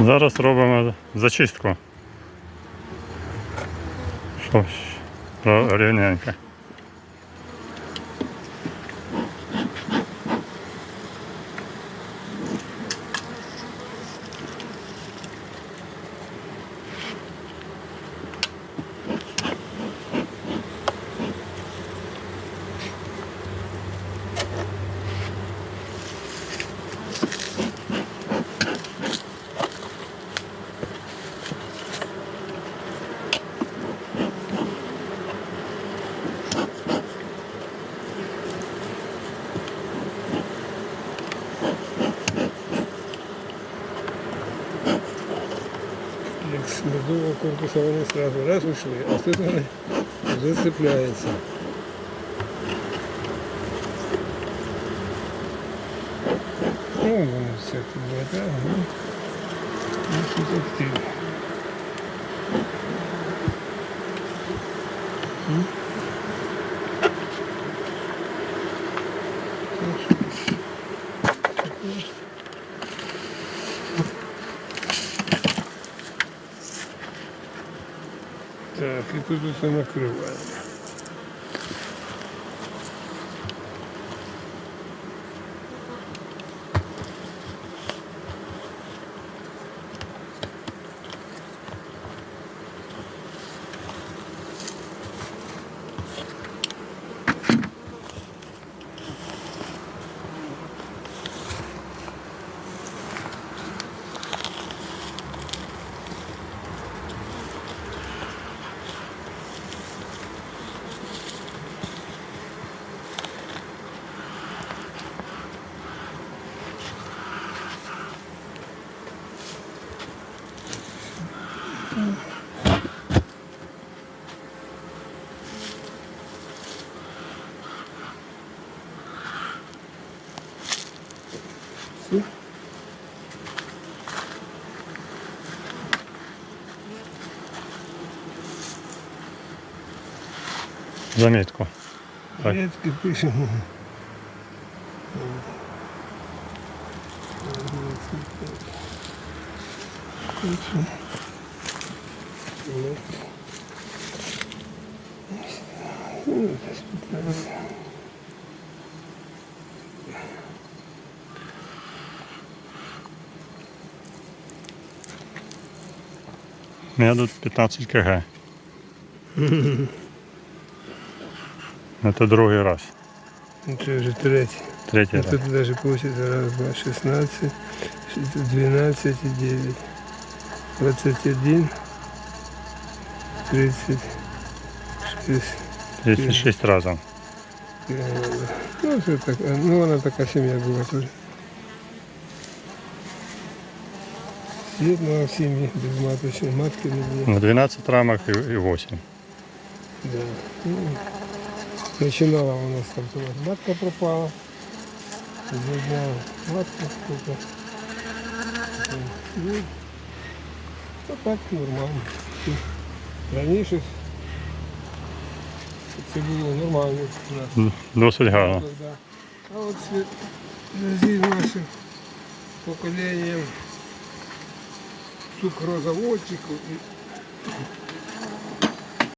Зараз робимо зачистку. Що ж, ро- рівненько. Медового корпуса вони одразу раз ушли, а тут вони вже цепляються. Ну, вони все тут вода, ну, ну, тут активно. Так, і тут усе накриваємо. Все. Замітку. Так. Редко пишемо. У меня тут 15 кг. Это другий раз. Ну, Це вже третій. Третій Ну, раз. Тут даже получится раз, два, 16, 12 и 9, 21, 36. 36 разів. килограмм. Ну, це так, ну, вона така сім'я була теж. Є одна в сім'ї без маточної, матки не було. В 12 рамок і, і 8. Да. Ну, Починала у нас там туди матка пропала. Забрала матку сколько. Ну, а так нормально. Раніше це було нормально. Да. Досить гарно. Да. А от зі нашим поколінням цукрозаводчиків і